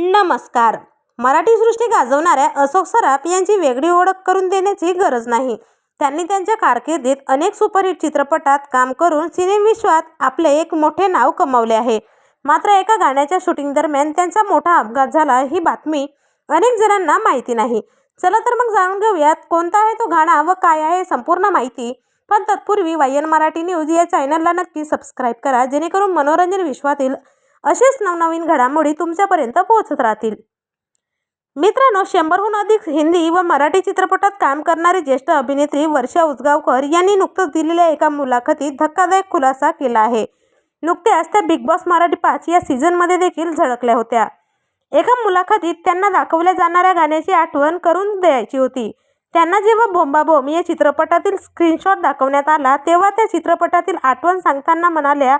नमस्कार. मराठी सृष्टी गाजवणाऱ्या अशोक सराफ यांची वेगळी ओळख करून देण्याची गरज नाही. त्यांनी त्यांच्या कारकिर्दीत अनेक सुपरहिट चित्रपटात काम करून सिनेविश्वात आपले एक मोठे नाव कमावले आहे. मात्र एका गाण्याच्या शूटिंग दरम्यान त्यांचा मोठा अपघात झाला ही बातमी अनेक जणांना माहिती नाही. चला तर मग जाणून घेऊयात कोणता आहे तो गाणा व काय आहे संपूर्ण माहिती. पण तत्पूर्वी वायन मराठी न्यूज या चॅनलला नक्की सबस्क्राईब करा जेणेकरून मनोरंजन विश्वातील असेच नवनवीन घडामोडी तुमच्यापर्यंत पोहोचत राहतील. मित्रांनो शंभरहून अधिक हिंदी व मराठी चित्रपटात काम करणारी ज्येष्ठ अभिनेत्री वर्षा उसगावकर यांनी नुकतंच दिलेल्या एका मुलाखतीत धक्कादायक खुलासा केला आहे. नुकत्याच त्या बिग बॉस मराठी पाच या सीझनमध्ये देखील झळकल्या होत्या. एका मुलाखतीत त्यांना दाखवल्या जाणाऱ्या गाण्याची आठवण करून द्यायची होती. त्यांना जेव्हा बोंबाबोम या चित्रपटातील स्क्रीनशॉट दाखवण्यात आला तेव्हा त्या चित्रपटातील आठवण सांगताना म्हणाल्या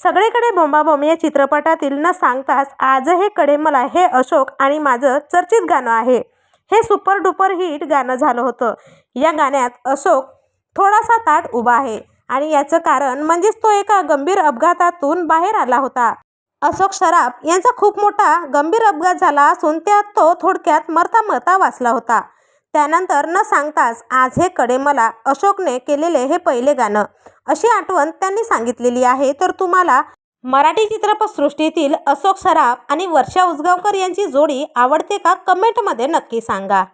सगळीकडे बोंबाबोंब या चित्रपटातील न सांगताच आज हे कडे मला हे अशोक आणि माझं चर्चित गाणं आहे. हे सुपर डुपर हिट गाणं झालं होतं. या गाण्यात अशोक थोडासा ताट उभा आहे आणि याचं कारण म्हणजेच तो एका गंभीर अपघातातून बाहेर आला होता. अशोक सराफ यांचा खूप मोठा गंभीर अपघात झाला असून त्यात तो थोडक्यात मरता मरता वाचला होता. त्यानंतर न सांगताच आज हे कडे मला अशोकने केलेले हे पहिले गाणं. अशी आठवण त्यांनी सांगितलेली आहे. तर तुम्हाला मराठी चित्रपटसृष्टीतील अशोक सराफ आणि वर्षा उसगावकर यांची जोडी आवडते का? कमेंटमध्ये नक्की सांगा.